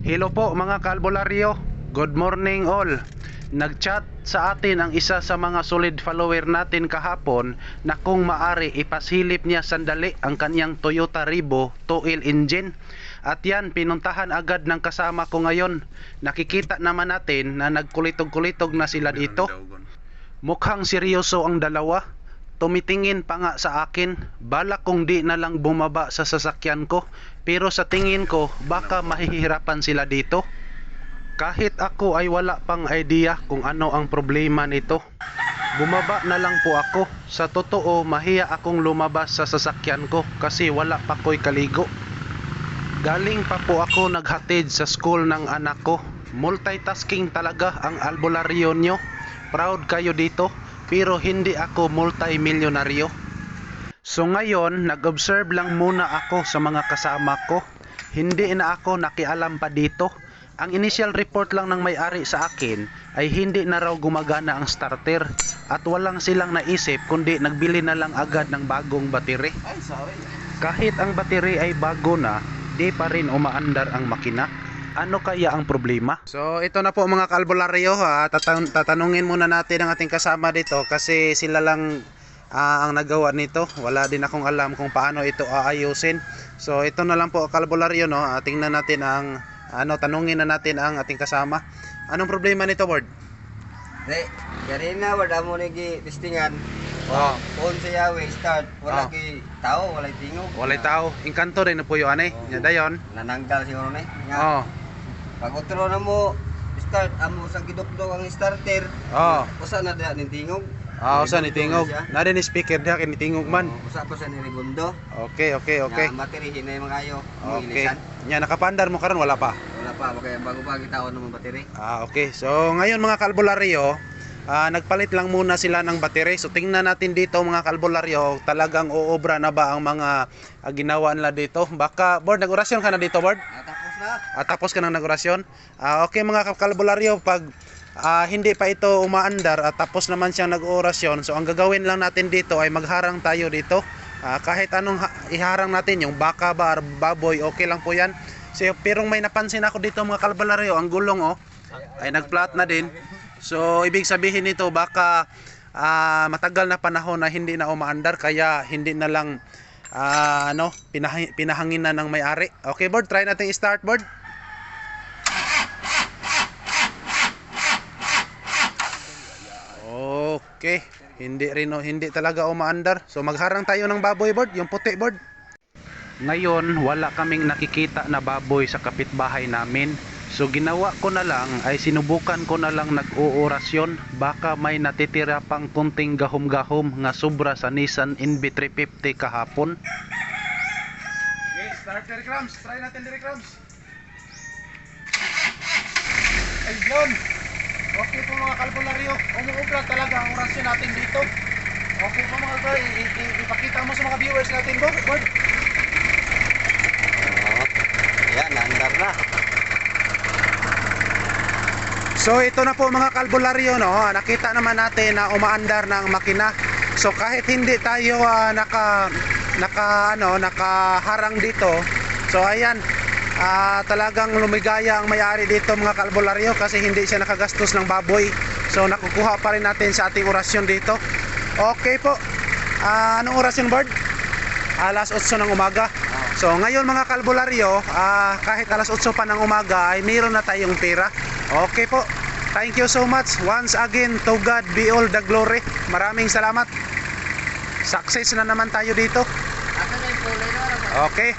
Hello po mga kalbularyo. Good morning all. Nagchat sa atin ang isa sa mga solid follower natin kahapon na kung maari ipasilip niya sandali ang kanyang Toyota Rivo 2L engine. At yan, pinuntahan agad ng kasama ko ngayon. Nakikita naman natin na nagkulitog-kulitog na sila dito. Mukhang seryoso ang dalawa. Tumitingin pa nga sa akin, bala kung di na lang bumaba sa sasakyan ko, pero sa tingin ko baka mahihirapan sila dito. Kahit ako ay wala pang idea kung ano ang problema nito. Bumaba na lang po ako. Sa totoo, mahiya akong lumabas sa sasakyan ko kasi wala pa ko'y kaligo. Galing pa po ako naghatid sa school ng anak ko. Multitasking talaga ang albularyo nyo. Proud kayo dito, pero hindi ako multimilyonaryo. So ngayon, nag-observe lang muna ako sa mga kasama ko. Hindi na ako nakialam pa dito. Ang initial report lang ng may-ari sa akin ay hindi na raw gumagana ang starter at walang silang naisip kundi nagbili na lang agad ng bagong sorry. Kahit ang battery ay bago na, di pa rin umaandar ang makina. Ano kaya ang problema? So ito na po mga kalbularyo ha. Tatan- tatanungin muna natin ang ating kasama dito kasi sila lang ah, ang nagawa nito. Wala din akong alam kung paano ito aayusin. So ito na lang po kalbularyo no. Ah, tingnan natin ang ano tanungin na natin ang ating kasama. Anong problema nito, Ward? Re, gari na wala mo nagi testingan. Oh. On sa yawe start, wala Oh. kay tao, wala tingog. Walay tao. Inkanto rin na po yun ane. Oh. Nya dayon. Nananggal siguro ni. Nga. Oh. Pag utro na mo start amo sa gidukdok ang starter. Oh. Usa na diha ni tingog. Ah, usa ni tingog. Na din speaker diha kay ni tingog man. Usa pa sa ni Rigundo. Okay, okay, okay. Nga battery hinay mga ayo. Okay. Nya nakapandar mo karon wala pa. Wala pa kaya bago pa kita naman battery. Ah, okay. So, ngayon mga kalbularyo, ah, nagpalit lang muna sila ng battery. So, tingnan natin dito mga kalbularyo, talagang uobra na ba ang mga ah, ginawa nila dito? Baka, board, nag-orasyon ka na dito, board? Ah, tapos na. Ah, tapos ka ng nag-orasyon? Ah, okay mga kalbularyo, pag ah, hindi pa ito umaandar at tapos naman siyang nag-orasyon, so ang gagawin lang natin dito ay magharang tayo dito. Ah, kahit anong ha- iharang natin, yung baka ba or baboy, okay lang po yan. So, pero may napansin ako dito mga kalbularyo, ang gulong oh, ay nag-flat na din. So, ibig sabihin nito baka ah, matagal na panahon na hindi na umaandar kaya hindi na lang ah, ano, pinahi- pinahangin na ng may-ari. Okay, board, try natin i-start board. Okay, hindi rin hindi talaga umaandar. So magharang tayo ng baboy board, yung puti board. Ngayon, wala kaming nakikita na baboy sa kapitbahay namin. So ginawa ko na lang ay sinubukan ko na lang nag-oorasyon baka may natitira pang kunting gahom-gahom nga sobra sa Nissan NB350 kahapon. Okay, start Derek Rams. Try natin Derek Rams. Ayun. Okay po mga kalbularyo. Umuubra talaga ang orasyon natin dito. Okay po mga bro, ipakita mo sa mga viewers natin bro. Board. Oh. Ayan, naandar na. So ito na po mga kalbularyo no, nakita naman natin na umaandar ng makina. So kahit hindi tayo ah, naka naka ano, nakaharang dito. So ayan, ah, talagang lumigaya ang may-ari dito mga kalbularyo kasi hindi siya nakagastos ng baboy. So nakukuha pa rin natin sa ating orasyon dito. Okay po. Ah, anong orasyon board? Alas 8 ng umaga. So ngayon mga kalbularyo, ah, kahit alas 8 pa ng umaga ay mayroon na tayong pera. Okay po. Thank you so much. Once again, to God be all the glory. Maraming salamat. Success na naman tayo dito. Okay.